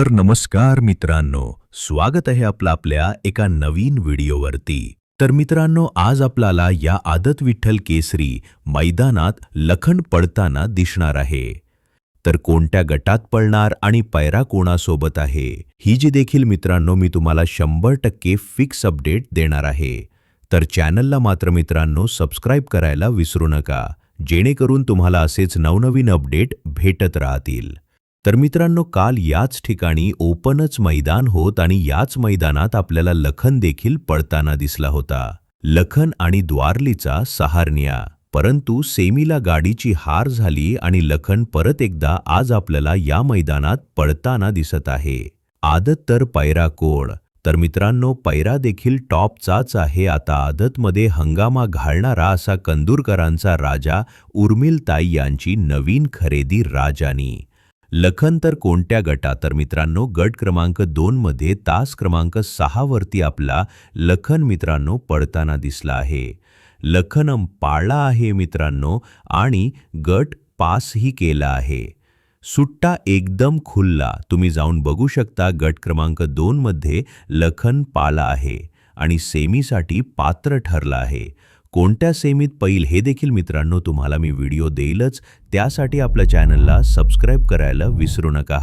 तर नमस्कार मित्रांनो. स्वागत आहे आपलं आपल्या एका नवीन व्हिडिओवरती. तर मित्रांनो आज आपल्याला या आदत विठ्ठल केसरी मैदानात लखन पडताना दिसणार आहे. तर कोणत्या गटात पळणार आणि पैरा कोणासोबत आहे ही जी देखील मित्रांनो मी तुम्हाला शंभर टक्के फिक्स अपडेट देणार आहे. तर चॅनलला मात्र मित्रांनो सबस्क्राईब करायला विसरू नका जेणेकरून तुम्हाला असेच नवनवीन अपडेट भेटत राहतील. तर मित्रांनो काल याच ठिकाणी ओपनच मैदान होत आणि याच मैदानात आपल्याला लखन देखील पळताना दिसला होता. लखन आणि द्वारलीचा सहारण्या. परंतु सेमीला गाडीची हार झाली आणि लखन परत एकदा आज आपल्याला या मैदानात पळताना दिसत आहे. आदत तर पैरा कोड. तर मित्रांनो पैरा देखील टॉपचाच आहे. आता आदतमध्ये हंगामा घालणारा असा कंदूरकरांचा राजा उर्मिलताई यांची नवीन खरेदी राजानी. लखन तर कोणत्या गटात? तर मित्रांनो गट क्रमांक दोनमध्ये तास क्रमांक सहा वरती आपला लखन मित्रांनो पडताना दिसला आहे. लखनम पाळला आहे मित्रांनो आणि गट पासही केला आहे. सुट्टा एकदम खुल्ला. तुम्ही जाऊन बघू शकता गट क्रमांक दोनमध्ये लखन पाला आहे आणि सेमीसाठी पात्र ठरला आहे. कोणत्या सेमीत पैल हे देखील मित्रांनो तुम्हाला मी व्हिडिओ देईलच. त्यासाठी आपल्या चॅनलला सबस्क्राईब करायला विसरू नका